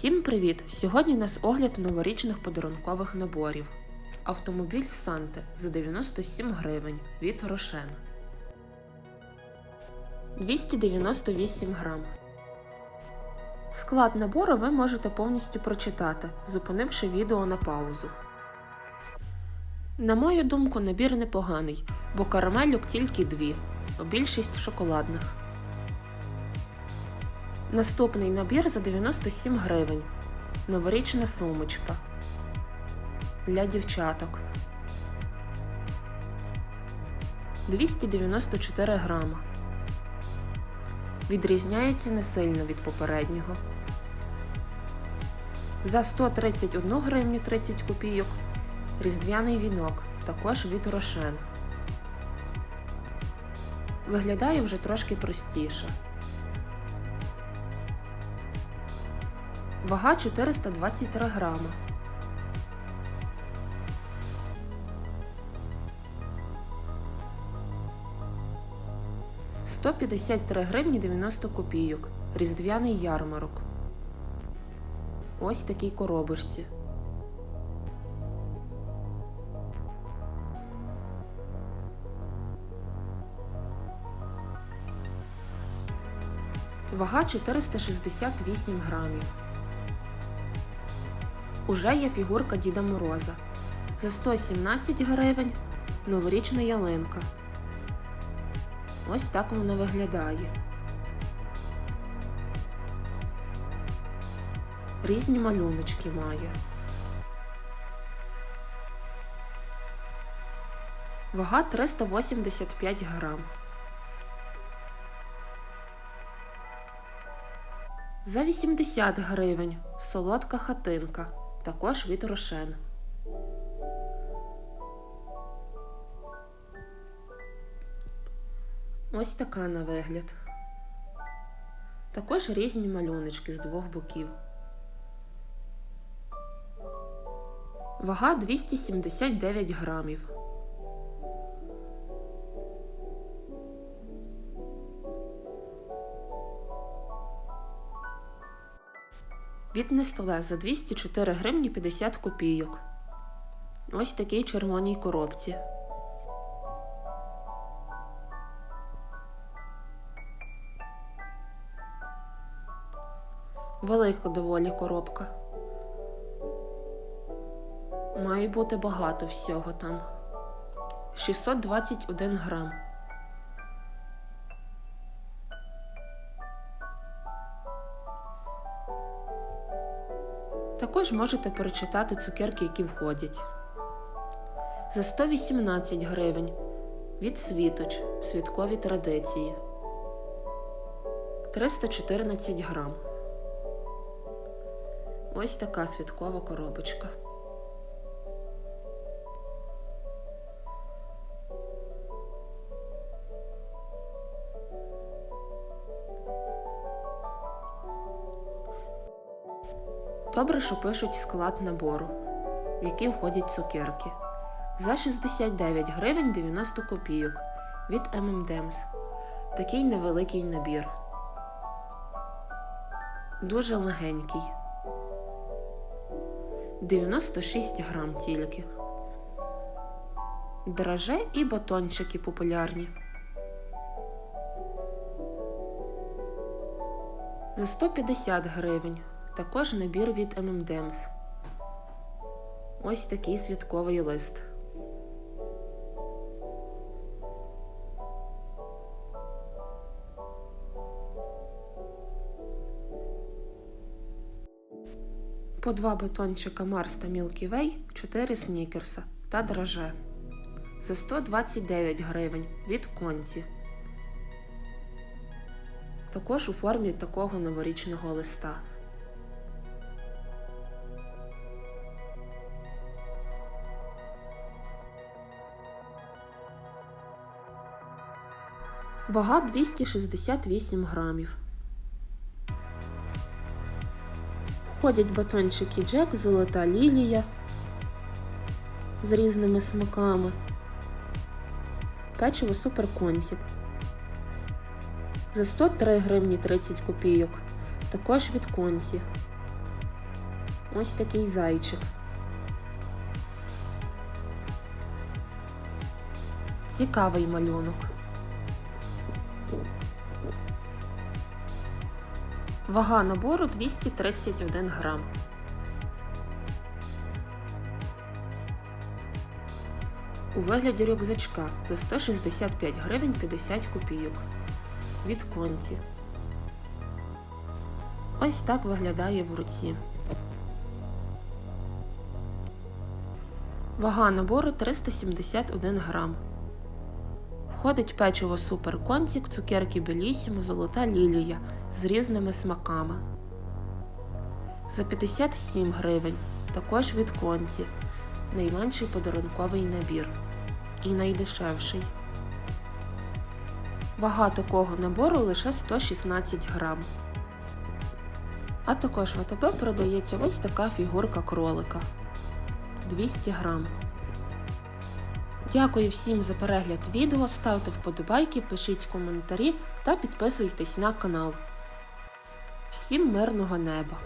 Всім привіт! Сьогодні у нас огляд новорічних подарункових наборів. Автомобіль Санте за 97 гривень від Рошен. 298 грам. Склад набору ви можете повністю прочитати, зупинивши відео на паузу. На мою думку, набір непоганий, бо карамелюк тільки дві, а більшість шоколадних. Наступний набір за 97 гривень. Новорічна сумочка для дівчаток. 294 грама. Відрізняється не сильно від попереднього. За 131 гривню 30 копійок. Різдвяний вінок, також від Рошен. Виглядає вже трошки простіше. Вага 423 грама. Сто п'ятдесят три гривні 90 копійок. Різдвяний ярмарок. Ось такій коробочці. Вага 468 грамів. Уже є фігурка Діда Мороза. За 117 гривень новорічна ялинка. Ось так вона виглядає. Різні малюночки має. Вага 385 грам. За 80 гривень солодка хатинка, також від Рошен. Ось така на вигляд. Також різні малюночки з двох боків. Вага 279 грамів. Від Нестеле за 204 гривні 50 копійок. Ось такій червоній коробці. Велика доволі коробка. Має бути багато всього там. 621 грам. Також можете перечитати цукерки, які входять. За 118 гривень від світоч святкові традиції. 314 грам. Ось така святкова коробочка. Добре, що пишуть склад набору, в який входять цукерки. За 69 гривень 90 копійок від M&M's. Такий невеликий набір. Дуже легенький. 96 грам тільки. Драже і батончики популярні. За 150 гривень. Також набір від M&M's. Ось такий святковий лист. По два батончика Марс та Milky Way, 4 снікерса та драже. За 129 гривень від Конті. Також у формі такого новорічного листа. Вага 268 грамів. Входять батончики Джек, Золота Лілія з різними смаками. Печиво Суперконтік. За 103 гривні 30 копійок. Також від Конті. Ось такий зайчик. Цікавий малюнок. Вага набору 231 грам. У вигляді рюкзачка за 165 гривень 50 копійок. Від конці. Ось так виглядає в руці. Вага набору 371 грам. Входить печиво Супер Контік, цукерки Белісімо, золота лілія з різними смаками. За 57 гривень. Також від Конті. Найменший подарунковий набір. І найдешевший. Вага такого набору лише 116 грам. А також в АТБ продається ось така фігурка кролика 200 грам. Дякую всім за перегляд відео, ставте вподобайки, пишіть коментарі та підписуйтесь на канал. Всім мирного неба!